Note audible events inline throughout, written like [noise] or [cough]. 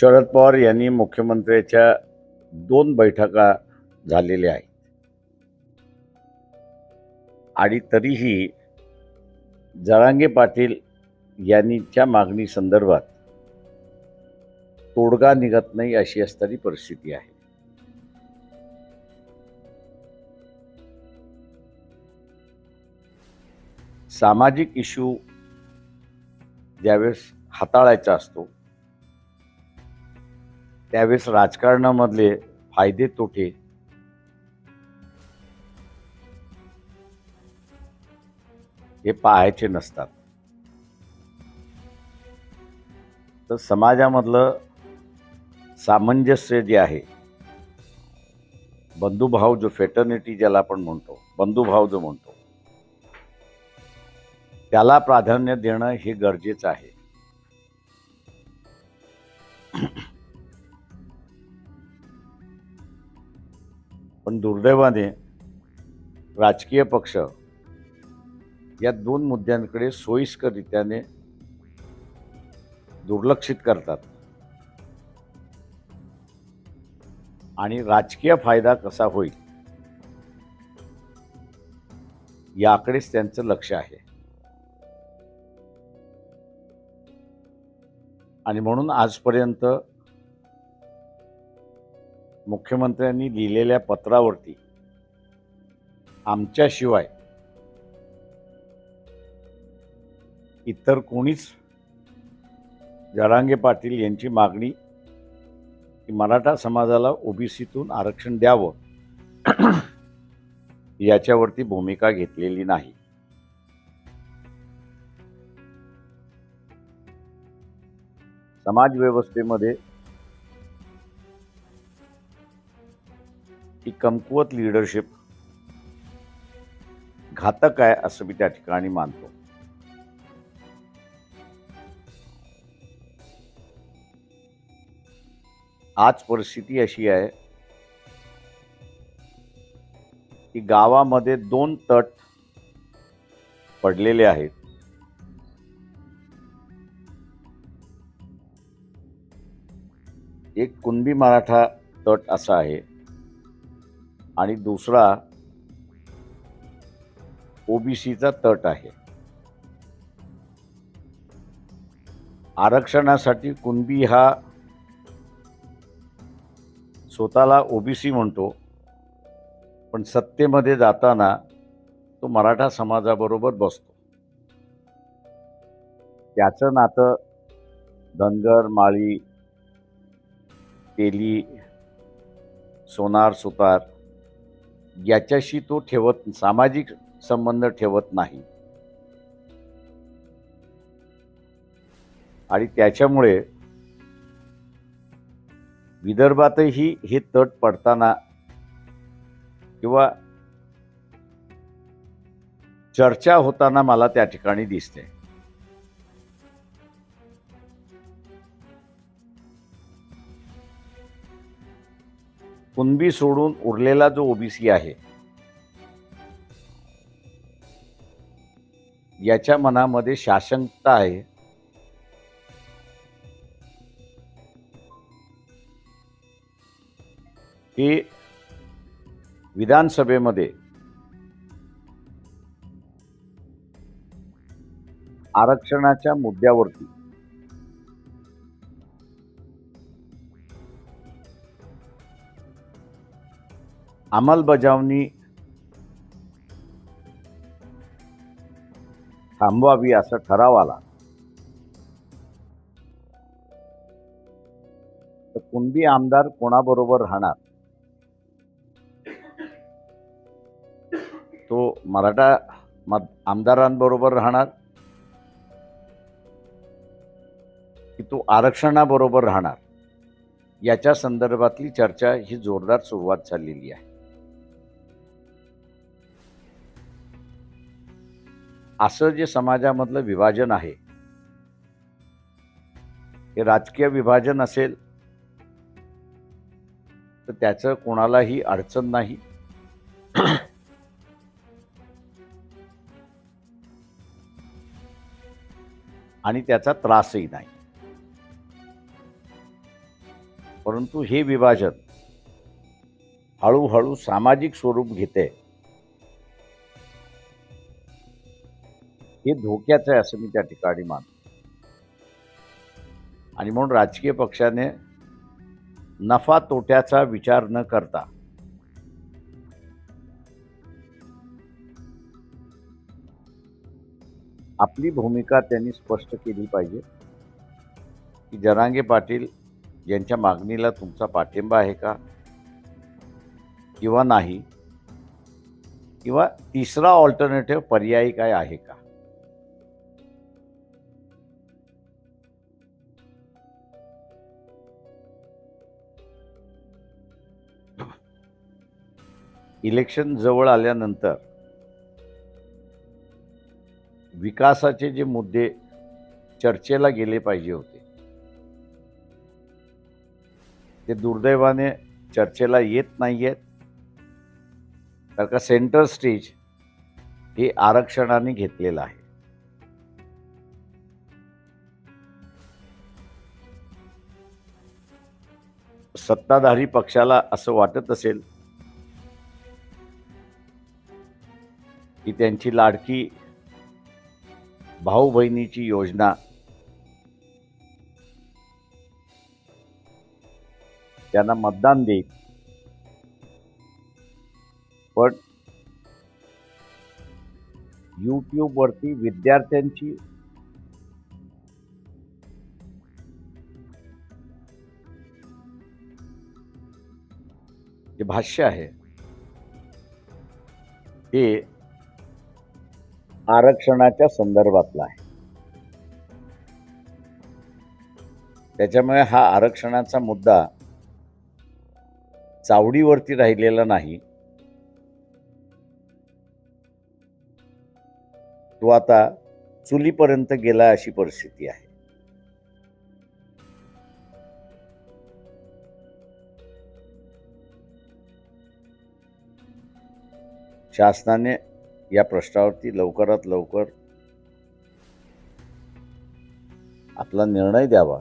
शरद पवार यांनी मुख्यमंत्र्याच्या दोन बैठका झालेल्या आहेत. आणि तरीही जरांगे पाटील यांनीच्या मागणी संदर्भात तोडगा निघत नाही अशी असणारी परिस्थिती आहे. सामाजिक इश्यू ज्यावेळेस हाताळायचा असतो त्यावेळेस राजकारणामधले फायदे तोटे. हे पाहायचे नसतात. तर समाजामधलं सामंजस्य जे आहे बंधुभाव जो फेटर्निटी ज्याला आपण म्हणतो बंधुभाव जो म्हणतो त्याला प्राधान्य देणं हे गरजेचं आहे. पण दुर्दैवाने राजकीय पक्ष या दोन मुद्द्यांकडे सोयीस्कररित्याने दुर्लक्षित करतात. आणि राजकीय फायदा कसा होईल? याकडेच त्यांचं लक्ष आहे. आणि म्हणून आजपर्यंत मुख्यमंत्र्यांनी लिहिलेल्या पत्रावरती आमच्याशिवाय इतर कोणीच जरांगे पाटील यांची मागणी की मराठा समाजाला ओबीसीतून आरक्षण द्यावं याच्यावरती भूमिका घेतलेली नाही. समाज ही कमकुवत लीडरशिप घातक आहे असं मी त्या ठिकाणी मानतो. आज परिस्थिती अशी आहे की गावामध्ये दोन तट पडलेले आहेत. एक कुणबी मराठा तट असा आहे. आणि दुसरा ओबीसीचा तट आहे. आरक्षणासाठी कुणबी हा स्वतःला ओबीसी म्हणतो पण सत्तेमध्ये जाताना तो मराठा समाजाबरोबर बसतो. त्याचं नातं धनगर माळी तेली सोनार सुतार याच्याशी तो ठेवत सामाजिक संबंध ठेवत नाही. आणि त्याच्यामुळे विदर्भातही हे तट पडताना किंवा चर्चा होताना मला त्या ठिकाणी दिसते. कुणबी सोडून उरलेला जो ओबीसी आहे याच्या मनामध्ये शासंकता आहे. की विधानसभेमध्ये आरक्षणाच्या मुद्द्यावरती अंमलबजावणी थांबवावी असा ठराव आला. तर कुणबी आमदार कोणाबरोबर राहणार? तो मराठा आमदारांबरोबर राहणार? की तो आरक्षणाबरोबर राहणार? याच्या संदर्भातली चर्चा ही जोरदार सुरुवात झालेली आहे. असं जे समाजामधलं विभाजन आहे हे राजकीय विभाजन असेल तर त्याचं कोणालाही अडचण नाही. आणि त्याचा त्रासही नाही. परंतु हे विभाजन हळूहळू सामाजिक स्वरूप घेते. हे धोक्याचं आहे असं मी त्या ठिकाणी मानतो. आणि म्हणून राजकीय पक्षाने नफा तोट्याचा विचार न करता आपली भूमिका त्यांनी स्पष्ट केली पाहिजे. की जरांगे पाटील यांच्या मागणीला तुमचा पाठिंबा आहे का? किंवा नाही? किंवा तिसरा ऑल्टरनेटिव्ह पर्यायी काय आहे का? इलेक्शन जवळ आल्यानंतर विकासाचे जे मुद्दे चर्चेला गेले पाहिजे होते ते दुर्दैवाने चर्चेला येत नाही आहेत तर का सेंटर स्टेज हे आरक्षणाने घेतलेलं आहे. सत्ताधारी पक्षाला असं वाटत असेल की त्यांची लाडकी भाऊ बहिणीची योजना त्यांना मतदान देईल पण यूट्यूबवरती विद्यार्थ्यांची जे भाष्य आहे ते आरक्षणाच्या संदर्भातला आहे. त्याच्यामुळे हा आरक्षणाचा मुद्दा चावडीवरती राहिलेला नाही. तो आता चुलीपर्यंत गेला अशी परिस्थिती आहे. शासनाने या प्रश्नावरती लवकरात लवकर आपला निर्णय द्यावा.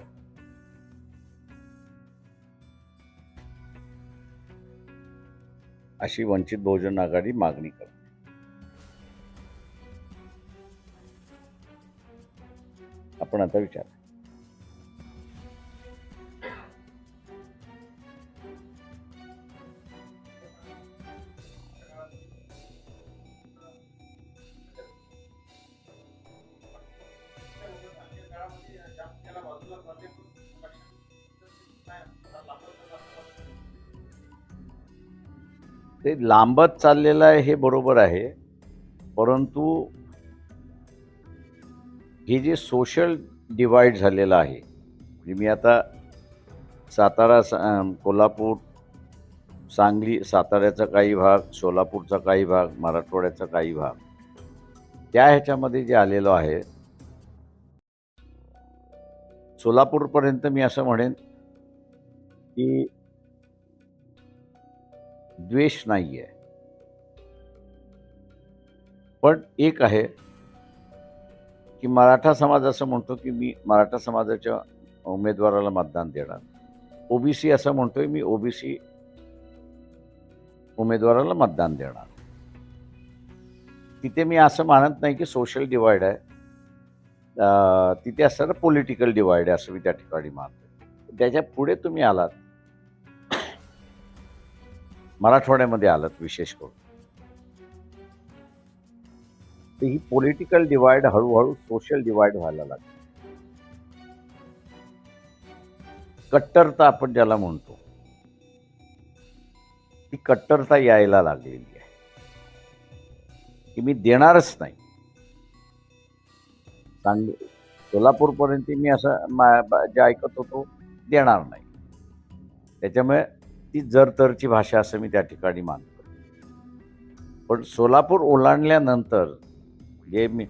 अशी वंचित बहुजन आघाडी मागणी करते. आपण आता विचार. लांबत चाललेलं आहे हे बरोबर आहे. परंतु हे जे सोशल डिवाइड झालेलं आहे म्हणजे मी आता सातारा सा- कोल्हापूर सांगली साताऱ्याचा काही भाग सोलापूरचा काही भाग मराठवाड्याचा काही भाग त्या ह्याच्यामध्ये जे आलेलो आहे सोलापूरपर्यंत मी असं म्हणेन की द्वेष नाही आहे पण एक आहे की मराठा समाज असं म्हणतो की मी मराठा समाजाच्या उमेदवाराला मतदान देणार. ओबीसी असं म्हणतोय मी ओबीसी उमेदवाराला मतदान देणार. तिथे मी असं मानत नाही की सोशल डिवाइड आहे. तिथे असणारं पॉलिटिकल डिवाइड आहे असं मी त्या ठिकाणी मानतो त्याच्या पुढे तुम्ही आलात. मराठवाड्यामध्ये आलात विशेष करून. ही पॉलिटिकल डिवाइड हळूहळू सोशल डिवाइड व्हायला लागली. कट्टरता आपण ज्याला म्हणतो ती कट्टरता यायला लागलेली आहे. की मी देणारच नाही. चांगले सोलापूरपर्यंत मी असं जे ऐकत होतो देणार नाही. त्याच्यामुळे ती जरतरची भाषा असं मी त्या ठिकाणी मानतो. पण सोलापूर ओलांडल्यानंतर जे मी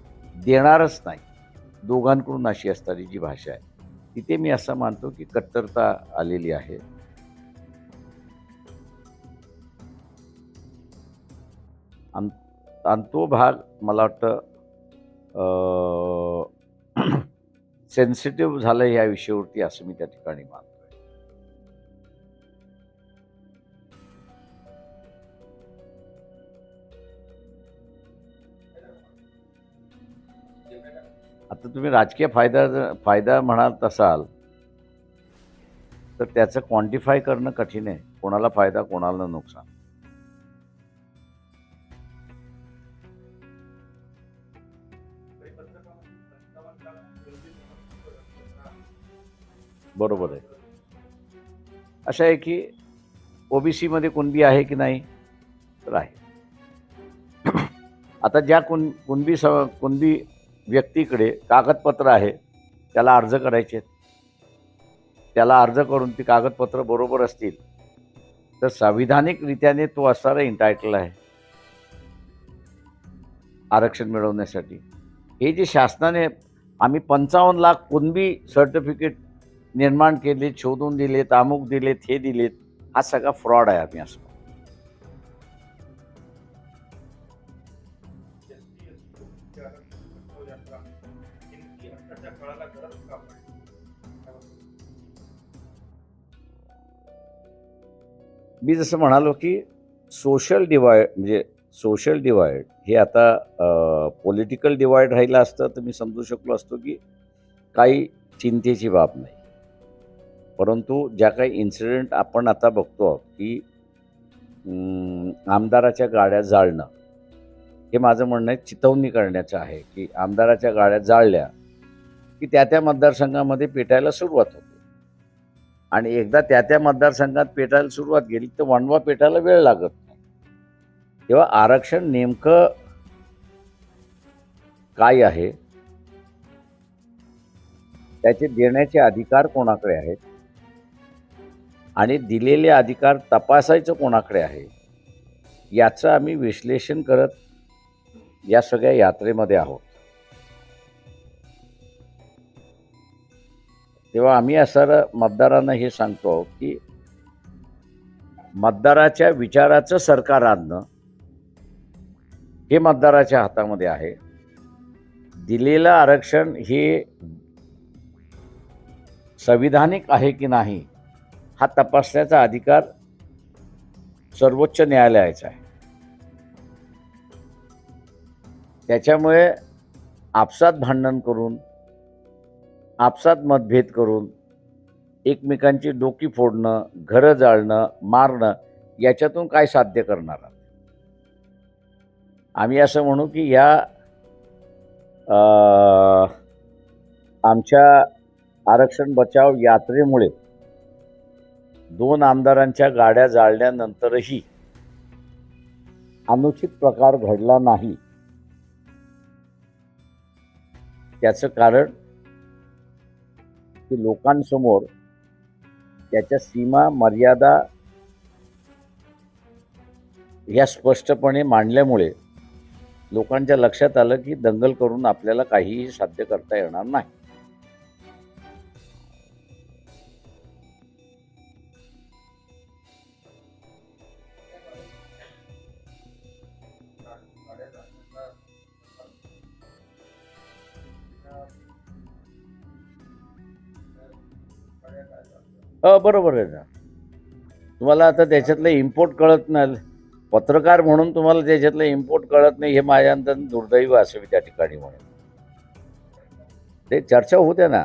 देणारच नाही. दोघांकडून अशी असणारी जी भाषा आहे तिथे मी असं मानतो की कट्टरता आलेली आहे. आणि आणि तो भाग मला वाटतं सेन्सिटिव्ह [clears throat] झालं या विषयावरती असं मी त्या ठिकाणी मानतो. आता तुम्ही राजकीय फायदा फायदा म्हणत असाल तर त्याचं क्वांटिफाय करणं कठीण आहे. कोणाला फायदा कोणाला नुकसान. बरोबर आहे. असं आहे की ओबीसीमध्ये कुणबी आहे की नाही? तर आहे. [clears throat] आता ज्या कुण कुणबी स कुणबी व्यक्तीकडे कागदपत्र आहे त्याला अर्ज करायचे आहेत. त्याला अर्ज करून ती कागदपत्र बरोबर असतील तर संविधानिकरित्याने तो असणारा इंटायटल आहे. आरक्षण मिळवण्यासाठी. हे जे शासनाने आम्ही पंचावन्न लाख कुणबी सर्टिफिकेट निर्माण केले शोधून दिलेत अमुक दिलेत हे दिलेत हा सगळा फ्रॉड आहे आम्ही असं मी जसं म्हणालो की सोशल डिवाइड म्हणजे सोशल डिवाइड हे आता पॉलिटिकल डिवाइड राहिलं असतं तर मी समजू शकलो असतो की काही चिंतेची बाब नाही. परंतु ज्या काही इन्सिडेंट आपण आता बघतो आहोत की आमदाराच्या गाड्या जाळणं हे माझं म्हणणं आहे चितवणी करण्याचं आहे की आमदाराच्या गाड्या जाळल्या की त्या त्या मतदारसंघामध्ये पेटायला सुरुवात होते. आणि एकदा त्या त्या मतदारसंघात पेटायला सुरुवात केली तर वणवा पेटायला वेळ लागत नाही. तेव्हा आरक्षण नेमकं काय आहे? त्याचे देण्याचे अधिकार कोणाकडे आहेत? आणि दिलेले अधिकार तपासायचं कोणाकडे आहे? याचं आम्ही विश्लेषण करत या सगळ्या यात्रेमध्ये आहोत. तेव्हा आम्ही असं मतदारांना हे सांगतो आहोत की मतदाराच्या विचाराचं सरकार आणणं हे मतदाराच्या हातामध्ये आहे. दिलेलं आरक्षण हे संविधानिक आहे की नाही हा तपासण्याचा अधिकार सर्वोच्च न्यायालयाचा आहे. त्याच्यामुळे आपसात भांडण करून आपसात मतभेद करून एकमेकांची डोकी फोडणं घरं जाळणं मारणं याच्यातून काय साध्य करणार आहात? आम्ही असं म्हणू की या आमच्या आरक्षण बचाव यात्रेमुळे दोन आमदारांच्या गाड्या जाळल्यानंतरही अनुचित प्रकार घडला नाही त्याचं कारण की लोकांसमोर त्याच्या सीमा मर्यादा या स्पष्टपणे मांडल्यामुळे लोकांच्या लक्षात आलं की दंगल करून आपल्याला काहीही साध्य करता येणार नाही. बरोबर आहे ना. तुम्हाला आता त्याच्यातलं इम्पोर्ट कळत नाही. पत्रकार म्हणून तुम्हाला त्याच्यातलं इम्पोर्ट कळत नाही हे माझ्या अंतर दुर्दैव असेल त्या ठिकाणी म्हणून. ते चर्चा होते ना.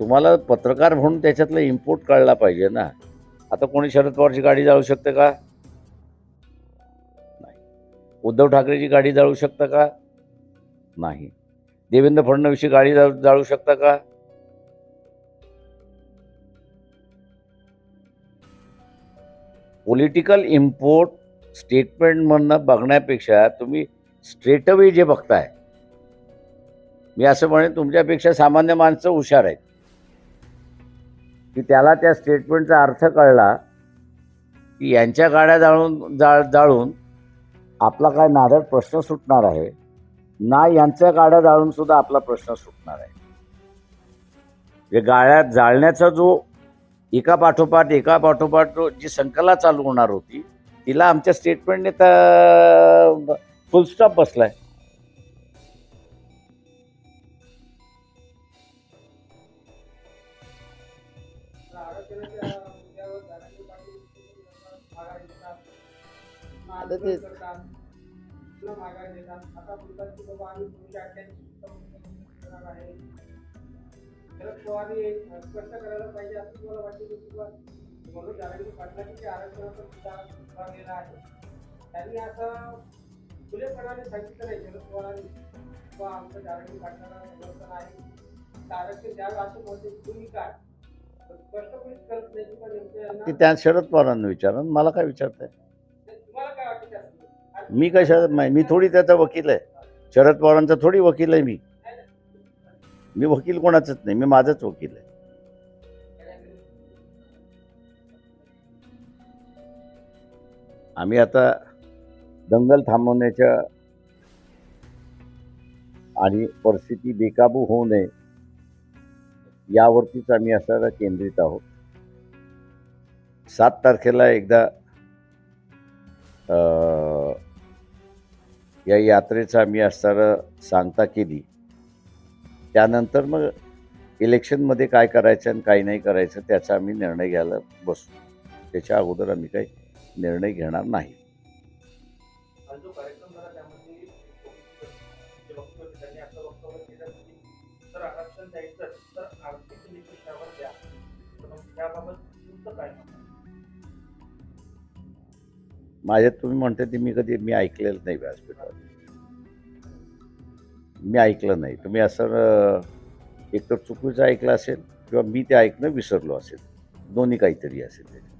तुम्हाला पत्रकार म्हणून त्याच्यातलं इम्पोर्ट कळला पाहिजे ना. आता कोणी शरद पवारची गाडी जाळू शकतं का? नाही. उद्धव ठाकरेची गाडी जाळू शकतं का? नाही. देवेंद्र फडणवीसची गाडी जाळू जाळू शकता का? पॉलिटिकल इम्पोर्ट स्टेटमेंटमधनं बघण्यापेक्षा तुम्ही स्ट्रेटअवे जे बघताय मी असं म्हणेन तुमच्यापेक्षा सामान्य माणसं हुशार आहेत. की त्याला त्या स्टेटमेंटचा अर्थ कळला की यांच्या गाड्या जाळून जाळ जाळून आपला काय नारळ प्रश्न सुटणार आहे? ना यांच्या गाड्या जाळून सुद्धा आपला प्रश्न सुटणार आहे. जे गाड्या जाळण्याचा जो एका पाठोपाठ एका पाठोपाठ जी संकला चालू होणार होती तिला आमच्या स्टेटमेंटने तर फुलस्टॉप बसलाय. आता तेच. शरद पवारनी एक स्पष्ट करायला पाहिजे असं तुम्हाला वाटते की किंवा मनोज आघाडी पाटलांनी जे आरक्षणाचा मुद्दा उभारलेला आहे. त्यांनी असं खुलेपणाने सांगितलं नाही शरद पवारांनी किंवा आमचं आरक्षण पाटलांना समर्थन आहे तर आरक्षण द्यावं असं म्हणते तुम्ही काय? पण स्पष्टपणे करत नाही किंवा नेमकं यांना ते त्या शरद पवारांना विचारा. मला काय विचारताय? मी कशा मी थोडी त्याचा वकील आहे. शरद पवारांचा थोडी वकील आहे मी. मी वकील कोणाचंच नाही मी माझाच वकील आहे. आम्ही आता दंगल थांबवण्याच्या आणि परिस्थिती बेकाबू होऊ नये यावरतीच आम्ही असणारा केंद्रित आहोत. सात तारखेला एकदा या यात्रेचा आम्ही असणारं सांगता केली. त्यानंतर मग इलेक्शनमध्ये काय करायचं आणि काय नाही करायचं त्याचा आम्ही निर्णय घ्यायला बसू. त्याच्या अगोदर आम्ही काही निर्णय घेणार नाही? माझ्यात तुम्ही म्हणते ते मी कधी मी ऐकलेलं नाही व्यासपीठावर. मी ऐकलं नाही. तुम्ही असं एकतर चुकीचं ऐकलं असेल किंवा मी ते ऐकणं विसरलो असेल. दोन्ही काहीतरी असेल त्याच्यात.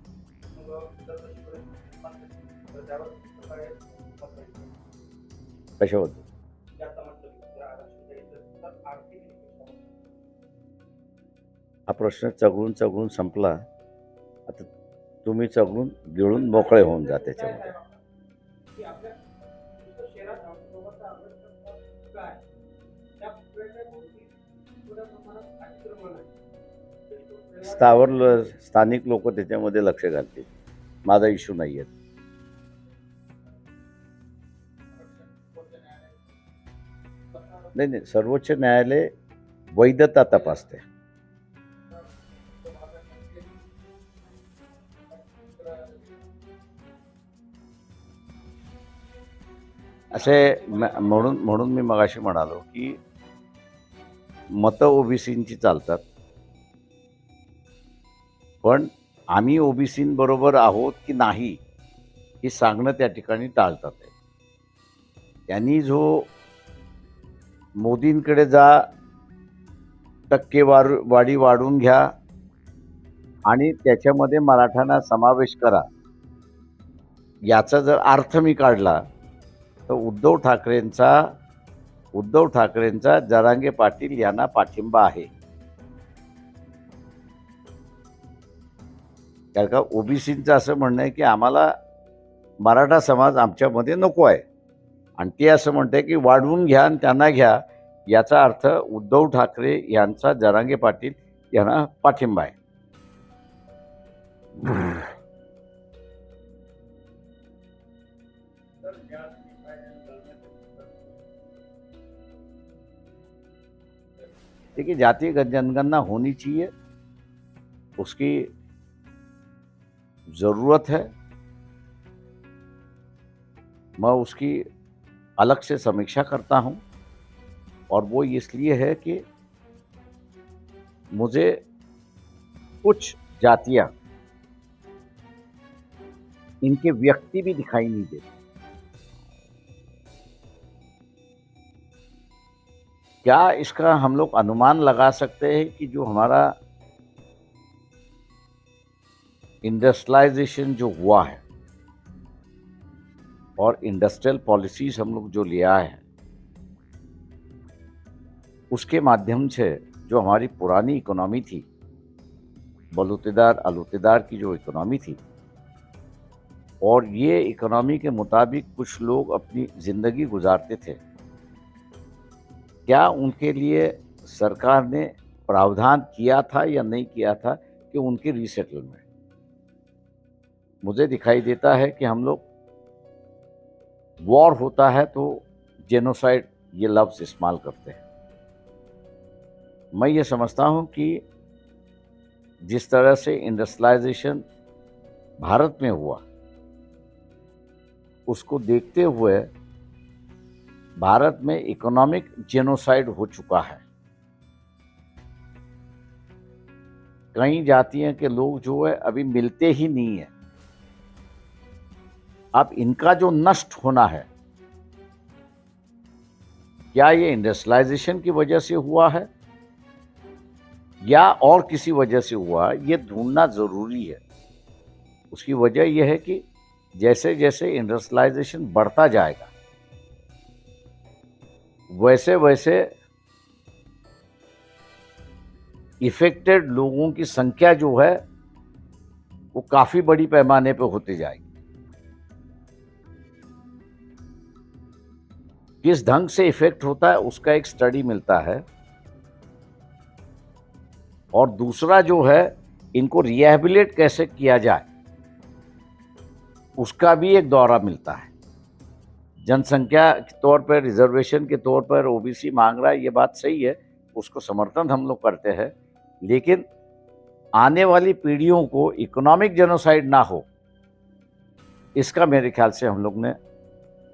कशाबद्दल? हा प्रश्न चघळून चघळून संपला. आता तुम्ही चघळून गिळून मोकळे होऊन जा त्याच्यामध्ये. स्थावर ल- स्थानिक लोक त्याच्यामध्ये लक्ष घालतील. माझा इश्यू नाही आहे नाही नाही सर्वोच्च न्यायालय वैधता तपासते असे म्हणून म्हणून मी मगाशी म्हणालो की मतं ओबीसींची चालतात. पण आम्ही ओबीसींबरोबर आहोत की नाही हे सांगणं त्या ठिकाणी टाळतात आहे त्यांनी जो मोदींकडे जा टक्केवार वाढी वाढून घ्या आणि त्याच्यामध्ये मराठ्यांना समावेश करा याचा जर अर्थ मी काढला तर उद्धव ठाकरेंचा उद्धव ठाकरेंचा जरांगे पाटील यांना पाठिंबा आहे. कारण का ओबीसींचं असं म्हणणं आहे की आम्हाला मराठा समाज आमच्यामध्ये नको आहे. आणि ते असं म्हणते की वाढवून घ्या आणि त्यांना घ्या याचा अर्थ उद्धव ठाकरे यांचा जरांगे पाटील यांना पाठिंबा आहे. देखिए जातीय जनगणना होनी चाहिए उसकी ज़रूरत है, मैं उसकी अलग से समीक्षा करता हूँ और वो इसलिए है कि मुझे कुछ जातियाँ इनके व्यक्ति भी दिखाई नहीं देते। क्या इसका हम लोग अनुमान लगा सकते हैं कि जो हमारा इंडस्ट्रियलाइजेशन जो हुआ है और इंडस्ट्रियल पॉलिसीज़ हम लोग जो लिया है, उसके माध्यम से जो हमारी पुरानी इकोनॉमी थी, बलूतेदार अलूतेदार की जो इकोनॉमी थी, और ये इकोनॉमी के मुताबिक कुछ लोग अपनी ज़िंदगी गुजारते थे, क्या उनके लिए सरकार ने प्रावधान किया था या नहीं किया था कि उनके रीसेटलमेंट मुझे दिखाई देता है कि हम लोग वॉर होता है तो जेनोसाइड ये लफ्ज़ इस्तेमाल करते हैं। मैं ये समझता हूँ कि जिस तरह से इंडस्ट्रलाइजेशन भारत में हुआ, उसको देखते हुए भारत में इकोनॉमिक जेनोसाइड हो चुका है। कई जातियों के लोग जो है अभी मिलते ही नहीं है। अब इनका जो नष्ट होना है, क्या ये इंडस्ट्रियलाइजेशन की वजह से हुआ है? या और किसी वजह से हुआ है? ये ढूंढना ज़रूरी है। उसकी वजह यह है कि जैसे जैसे इंडस्ट्रियलाइजेशन बढ़ता जाएगा वैसे वैसे इफेक्टेड लोगों की संख्या जो है, वो काफ़ी बड़ी पैमाने पे होती जाएगी। किस ढंग से इफ़ेक्ट होता है, उसका एक स्टडी मिलता है। और दूसरा जो है, इनको रिहेबिलेट कैसे किया जाए, उसका भी एक दौरा मिलता है। जनसंख्या के तौर पर रिजर्वेशन के तौर पर ओबीसी मांग रहा है, ये बात सही है, उसको समर्थन हम लोग करते हैं, लेकिन आने वाली पीढ़ियों को इकोनॉमिक जेनोसाइड ना हो, इसका मेरे ख्याल से हम लोग ने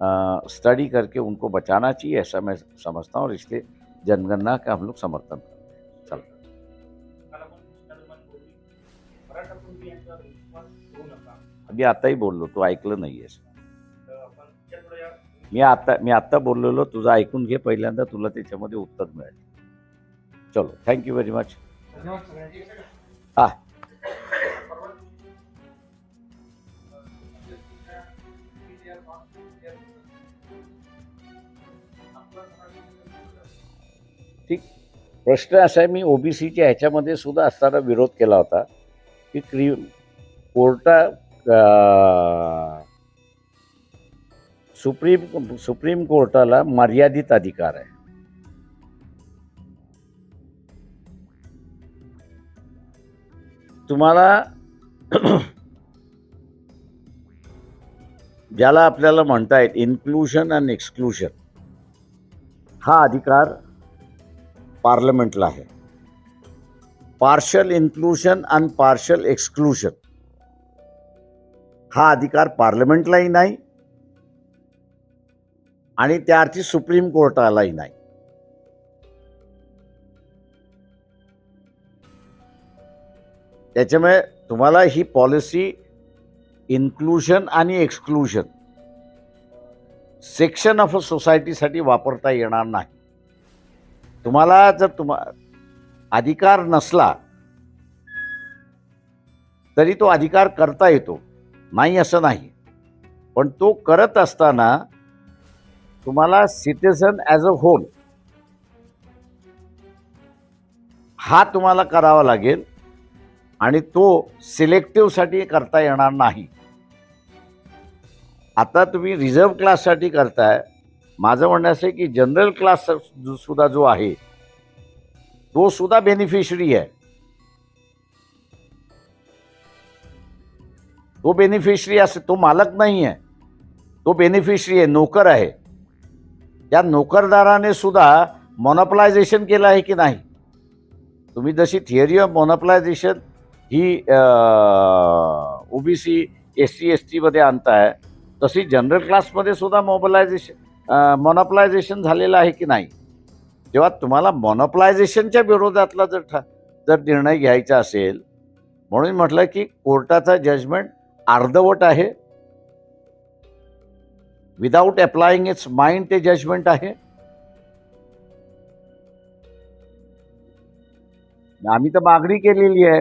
स्टडी करके उनको बचाना चाहिए ऐसा मैं समझता हूँ और इसलिए जनगणना का हम लोग समर्थन करते हैं। चल। मी आताही बोललो तू ऐकलं नाही आहेस। मी आता मी आत्ता बोललेलो तुझं ऐकून घे पहिल्यांदा तुला त्याच्यामध्ये उत्तर मिळेल। चलो थँक्यू व्हेरी मच हा. ठीक. प्रश्न असा आहे मी ओबीसीच्या ह्याच्यामध्ये सुद्धा असताना विरोध केला होता की क्रि कोर्टा सुप्रीम सुप्रीम कोर्टाला मर्यादित अधिकार आहे. तुम्हाला [clears throat] ज्याला आपल्याला म्हणता येत इन्क्लुशन अँड एक्सक्लुजन हा अधिकार पार्लमेंटला आहे. Partial inclusion and partial exclusion हा अधिकार पार्लमेंटलाही नाही आणि त्या अर्थी सुप्रीम कोर्टालाही नाही. त्याच्यामुळे तुम्हाला ही पॉलिसी इन्क्लुशन आणि एक्सक्लुशन सेक्शन ऑफ अ सोसायटीसाठी वापरता येणार नाही. तुम्हाला जर तुम्हा अधिकार नसला तरी तो अधिकार करता येतो. नाही असं नाही. पण तो करत असताना तुम्हाला सिटिझन ॲज अ होल हा तुम्हाला करावा लागेल आणि तो सिलेक्टिव्हसाठी करता येणार नाही. आता तुम्ही रिझर्व्ह क्लाससाठी करताय माझं म्हणणं असं आहे की जनरल क्लास सुद्धा जो आहे तो सुद्धा बेनिफिशरी आहे. तो बेनिफिशरी असे तो मालक नाही आहे. तो बेनिफिशरी आहे नोकर आहे. त्या नोकरदाराने सुद्धा मोनोपलायझेशन केलं आहे की नाही? तुम्ही जशी थिअरी ऑफ मोनोपलायझेशन ही ओबीसी एस सी एस टीमध्ये आणताय तशी जनरल क्लासमध्ये सुद्धा मोबलायझेशन मोनोपलायझेशन झालेलं आहे की नाही? जेव्हा तुम्हाला मोनोपलायझेशनच्या विरोधातला जर ठा जर निर्णय घ्यायचा असेल म्हणून म्हटलं की कोर्टाचा जजमेंट अर्धवट आहे. विदाऊट अप्लाइंग इट्स माइंड ते जजमेंट आहे. आम्ही तर मागणी केलेली आहे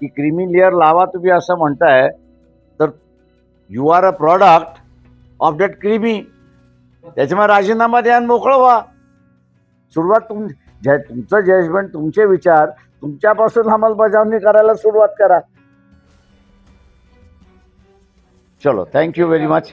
की क्रिमी लेअर लावा तुम्ही असं म्हणताय तर you are a product of that creamy त्याच्यामुळे राजीनामा द्या आणि मोकळं व्हा. सुरुवात तुम तुमचं जजमेंट तुमचे विचार तुमच्यापासून अंमलबजावणी करायला सुरुवात करा. चलो थँक्यू व्हेरी मच